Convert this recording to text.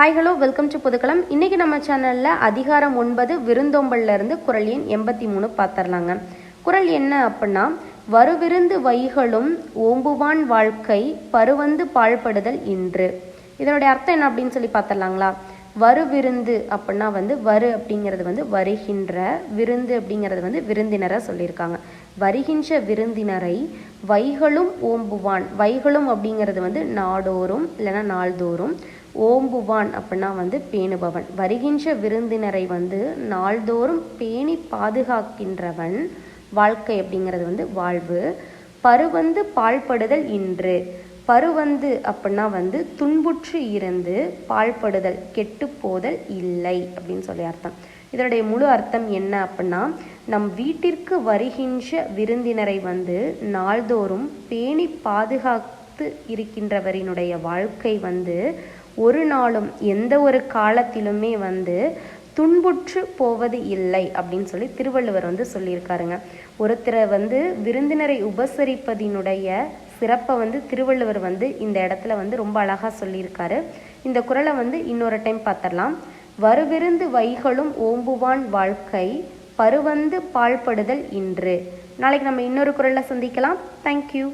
Hi hello welcome to Puthukalam இன்னைக்கு நம்ம சேனலில் அதிகாரம் ஒன்பது விருந்தோம்பல்ல இருந்து குரல் எண் எண்பத்தி மூணு பார்த்துடலாங்க குரல் என்ன அப்படின்னா வருவிருந்து வைகளும் ஓம்புவான் வாழ்க்கை பருவந்து பாழ்படுதல் இன்று. இதனுடைய அர்த்தம் என்ன அப்படின்னு சொல்லி பார்த்துடலாங்களா வருவிருந்து அப்படின்னா வந்து வரு அப்படிங்கிறது வந்து வருகின்ற விருந்து அப்படிங்கிறது வந்து விருந்தினரை சொல்லியிருக்காங்க. வருகின்ற விருந்தினரை வைகளும் ஓம்புவான். வைகளும் அப்படிங்கிறது வந்து நாடோறும் இல்லைன்னா நாள்தோறும். ஓம்புவான் அப்படின்னா வந்து பேணுபவன். வருகின்ற விருந்தினரை வந்து நாள்தோறும் பேணி பாதுகாக்கின்றவன். வாழ்க்கை அப்படிங்கிறது வந்து வாழ்வு. பருவந்து பாழ்படுதல் இன்று. பருவந்து அப்படின்னா வந்து துன்புற்று இருந்து பாழ்படுதல் கெட்டு போதல் இல்லை அப்படின்னு சொல்லி அர்த்தம். இதனுடைய முழு அர்த்தம் என்ன அப்படின்னா நம் வீட்டிற்கு வருகின்ற விருந்தினரை வந்து நாள்தோறும் பேணி பாதுகாத்து இருக்கின்றவரினுடைய வாழ்க்கை வந்து ஒரு நாளும் எந்த ஒரு காலத்திலுமே வந்து துன்புற்று போவது இல்லை அப்படின்னு சொல்லி திருவள்ளுவர் வந்து சொல்லியிருக்காருங்க. ஒருத்தரை வந்து விருந்தினரை உபசரிப்பதினுடைய சிறப்பை வந்து திருவள்ளுவர் வந்து இந்த இடத்துல வந்து ரொம்ப அழகாக சொல்லியிருக்காரு. இந்த குரலை வந்து இன்னொரு டைம் பார்த்துடலாம். வருவிருந்து வைகளும் ஓம்புவான் வாழ்க்கை பருவந்து பாழ்படுதல் இன்று. நாளைக்கு நம்ம இன்னொரு குரலில் சந்திக்கலாம். தேங்க்யூ